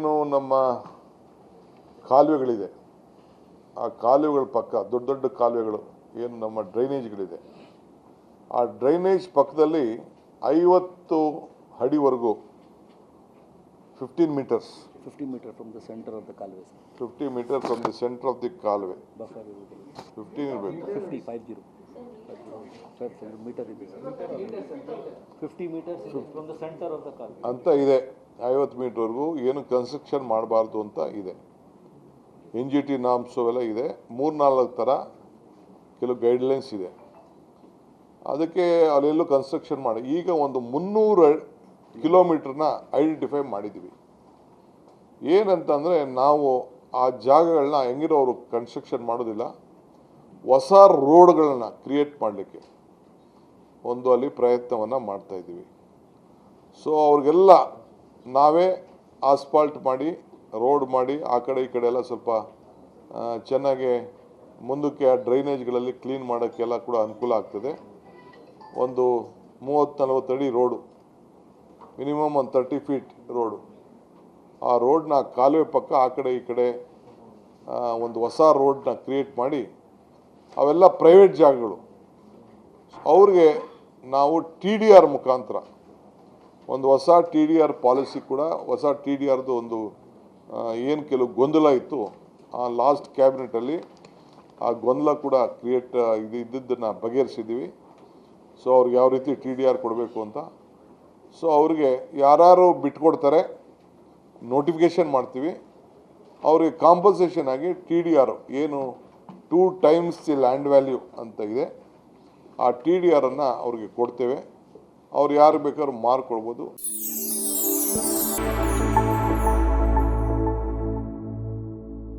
ಏನು ನಮ್ಮ ಕಾಲುವೆಗಳಿದೆ. ಆ ಕಾಲುವೆಗಳ ಪಕ್ಕ ದೊಡ್ಡ ದೊಡ್ಡ ಕಾಲುವೆಗಳು ಏನು ನಮ್ಮ ಡ್ರೈನೇಜ್ಗಳಿದೆ. ಆ ಡ್ರೈನೇಜ್ ಪಕ್ಕದಲ್ಲಿ ಐವತ್ತು ಅಡಿವರೆಗೂ fifteen metres. Fifty metre from the centre of the ಕಾಲುವೆ fifty metre from the centre of the ಕಾಲುವೆ. ಫಿಫ್ಟೀನ್ ಇರಬೇಕು. Fifty five zero. Sir metre ಇದೆ sir fifty metres from the centre of the ಕಾಲುವೆ. ಅಂತ ಇದೆ. ಐವತ್ತು ಮೀಟರ್ವರೆಗೂ ಏನು ಕನ್ಸ್ಟ್ರಕ್ಷನ್ ಮಾಡಬಾರ್ದು ಅಂತ ಇದೆ. ಎನ್ ಜಿ ಟಿ ನಾಮ್ಸ್ ಅವೆಲ್ಲ ಇದೆ. ಮೂರ್ನಾಲ್ಕು ಥರ ಕೆಲವು ಗೈಡ್ಲೈನ್ಸ್ ಇದೆ. ಅದಕ್ಕೆ ಅಲ್ಲೆಲ್ಲೂ ಕನ್ಸ್ಟ್ರಕ್ಷನ್ ಮಾಡಿ. ಈಗ ಒಂದು ಮುನ್ನೂರು ಕಿಲೋಮೀಟ್ರನ್ನ ಐಡೆಂಟಿಫೈ ಮಾಡಿದ್ದೀವಿ. ಏನಂತಂದರೆ ನಾವು ಆ ಜಾಗಗಳನ್ನ ಹೆಂಗಿರೋ ಅವರು ಕನ್ಸ್ಟ್ರಕ್ಷನ್ ಮಾಡೋದಿಲ್ಲ. ಹೊಸ ರೋಡ್ಗಳನ್ನ ಕ್ರಿಯೇಟ್ ಮಾಡಲಿಕ್ಕೆ ಒಂದು ಅಲ್ಲಿ ಪ್ರಯತ್ನವನ್ನು ಮಾಡ್ತಾ ಇದ್ದೀವಿ. ಸೊ ಅವ್ರಿಗೆಲ್ಲ ನಾವೇ ಆಸ್ಫಾಲ್ಟ್ ಮಾಡಿ ರೋಡ್ ಮಾಡಿ, ಆ ಕಡೆ ಈ ಕಡೆ ಎಲ್ಲ ಸ್ವಲ್ಪ ಚೆನ್ನಾಗಿ ಮುಂದಕ್ಕೆ ಆ ಡ್ರೈನೇಜ್ಗಳಲ್ಲಿ ಕ್ಲೀನ್ ಮಾಡೋಕ್ಕೆಲ್ಲ ಕೂಡ ಅನುಕೂಲ ಆಗ್ತದೆ. ಒಂದು ಮೂವತ್ತು ನಲ್ವತ್ತು ಅಡಿ ರೋಡು ಮಿನಿಮಮ್ ಒಂದು ತರ್ಟಿ ಫೀಟ್ ರೋಡು ಆ ರೋಡ್ನ ಕಾಲುವೆ ಪಕ್ಕ, ಆ ಕಡೆ ಈ ಕಡೆ ಒಂದು ಹೊಸ ರೋಡ್ನ ಕ್ರಿಯೇಟ್ ಮಾಡಿ, ಅವೆಲ್ಲ ಪ್ರೈವೇಟ್ ಜಾಗಗಳು. ಅವ್ರಿಗೆ ನಾವು ಟಿ ಡಿ ಆರ್ ಮುಖಾಂತರ ಒಂದು ಹೊಸ ಟಿ ಡಿ ಆರ್ ಪಾಲಿಸಿ ಕೂಡ, ಹೊಸ ಟಿ ಡಿ ಆರ್ದು ಒಂದು ಏನು ಕೆಲವು ಗೊಂದಲ ಇತ್ತು, ಆ ಲಾಸ್ಟ್ ಕ್ಯಾಬಿನೆಟಲ್ಲಿ, ಆ ಗೊಂದಲ ಕೂಡ ಕ್ರಿಯೇಟ್ ಇದು ಇದ್ದದ್ದನ್ನು ಬಗೆಹರಿಸಿದ್ದೀವಿ. ಸೊ, ಅವ್ರಿಗೆ ಯಾವ ರೀತಿ ಟಿ ಡಿ ಆರ್ ಕೊಡಬೇಕು ಅಂತ. ಸೊ, ಅವ್ರಿಗೆ ಯಾರು ಬಿಟ್ಕೊಡ್ತಾರೆ, ನೋಟಿಫಿಕೇಷನ್ ಮಾಡ್ತೀವಿ. ಅವ್ರಿಗೆ ಕಾಂಪನ್ಸೇಷನ್ ಆಗಿ ಟಿ ಡಿ ಆರ್ ಏನು two times the land value ಅಂತ ಇದೆ, ಆ ಟಿ ಡಿ ಆರನ್ನು ಅವ್ರಿಗೆ ಕೊಡ್ತೇವೆ. ಅವ್ರು ಯಾರು ಬೇಕಾದ್ರೂ ಮಾರ್ಕ್ ಕೊಡ್ಬೋದು